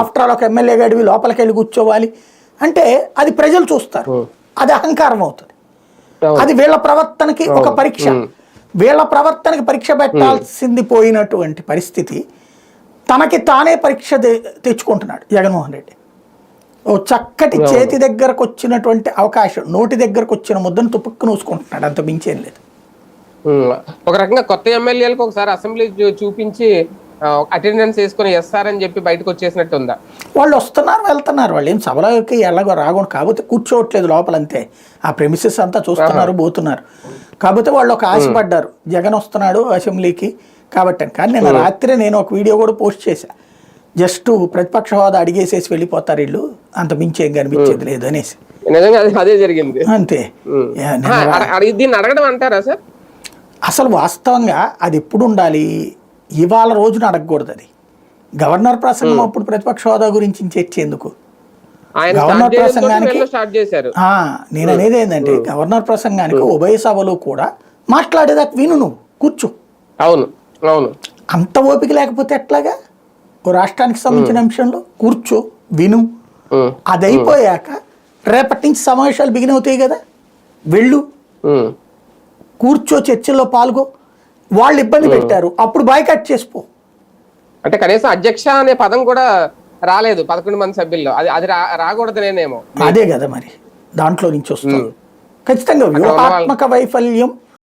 After all ఒక MLA గడివి లోపలికి వెళ్ళి కూర్చోవాలి. అంటే అది ప్రజలు చూస్తారు. అది అహంకారం అవుతుంది. అది వీళ్ళ ప్రవర్తనకి ఒక పరీక్ష. వీళ్ళ ప్రవర్తనకి పరీక్ష పెట్టాల్సింది పోయినటువంటి పరిస్థితి తనకి తానే పరీక్ష తెచ్చుకుంటున్నాడు జగన్మోహన్ రెడ్డి. ఓ చక్కటి చేతి దగ్గరకు వచ్చినటువంటి అవకాశం నోటి దగ్గరకు వచ్చిన ముద్దను తుపుక్కు నూసుకుంటున్నాడు. అంత మించేం లేదు. ఒక రకంగా కొత్త ఎమ్మెల్యేలకు ఒకసారి అసెంబ్లీ చూపించి అటెండెన్స్ వేసుకొని ఎస్ఆర్ చెప్పి బయటకు వచ్చేసినట్టు ఉందా వాళ్ళు వస్తున్నారు వెళ్తున్నారు. వాళ్ళు ఏం సభలోకి ఎలాగో రాకుండా కాకపోతే కూర్చోవట్లేదు లోపల అంతే ఆ ప్రెమిసెస్ అంతా చూస్తున్నారు పోతున్నారు. కాకపోతే వాళ్ళు ఒక ఆశపడ్డారు జగన్ వస్తున్నాడు అసెంబ్లీకి కాబట్టి అని. కానీ నేను రాత్రి నేను ఒక వీడియో కూడా పోస్ట్ చేశా. జస్ట్ ప్రతిపక్ష హోదా అడిగేసేసి వెళ్ళిపోతారు వీళ్ళు. అంత మించి ఏం కనిపించేది లేదు అనేసి. నిజంగా అదే- జరిగింది. అంతే. దీన్ని అడగడం అంటారా సార్? అసలు వాస్తవంగా అది ఎప్పుడు ఉండాలి? ఇవాళ రోజున అడగకూడదు అది. గవర్నర్ ప్రసంగం అప్పుడు ప్రతిపక్ష హోదా గురించి చర్చేందుకు. గవర్నర్ ప్రసంగానికి- నేను అనేది ఏంటంటే గవర్నర్ ప్రసంగానికి ఉభయ సభలో కూడా మాట్లాడేదాకా విను నువ్వు కూర్చో. అవును అవును. అంత ఓపిక లేకపోతే ఎట్లాగా? ఓ రాష్ట్రానికి సంబంధించిన అంశంలో కూర్చో విను. అది అయిపోయాక రేపటి నుంచి సమావేశాలు బిగిన్ అవుతాయి కదా? వెళ్ళు. కూర్చో చర్చల్లో పాల్గో. వాళ్ళు ఇబ్బంది పెట్టారు. అప్పుడు బాయ్కట్ చేసిపో. అంటే కనీసం అధ్యక్ష అనే పదం కూడా రాలేదు పదకొండు మంది సభ్యుల్లో. అది అది రా- రాకూడదనేనేమో అదే కదా మరి. దాంట్లో నుంచి వస్తుంది. ఖచ్చితంగా వ్యూహాత్మక వైఫల్యం